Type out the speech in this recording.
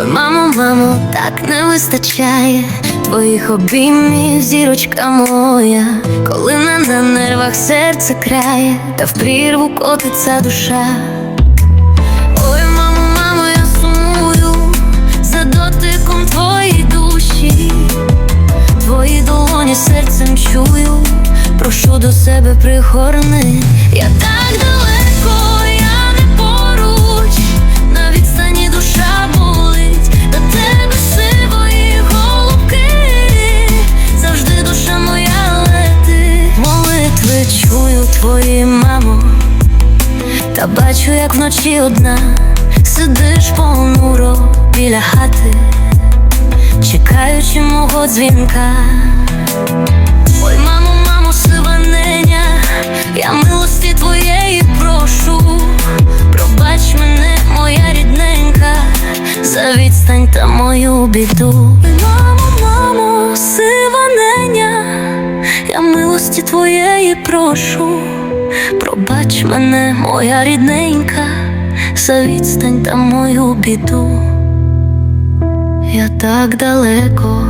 Ой, мамо, мамо, так не вистачає твоїх обіймів, зірочка моя, коли на нервах серце крає, та в прірву котиться душа. Ой, мамо, мамо, я сумую за дотиком твоєї душі, твої долоні серцем чую, прошу до себе пригорни. Я так твої, мамо. Та бачу, як вночі одна сидиш понуро біля хати, чекаючи мого дзвінка. Ой, мамо, мамо, сива неня, я милості твоєї прошу, пробач мене, моя рідненька, за відстань та мою біду. Я милості твоєї прошу. Пробач мене, моя рідненька, за відстань та мою біду. Я так далеко,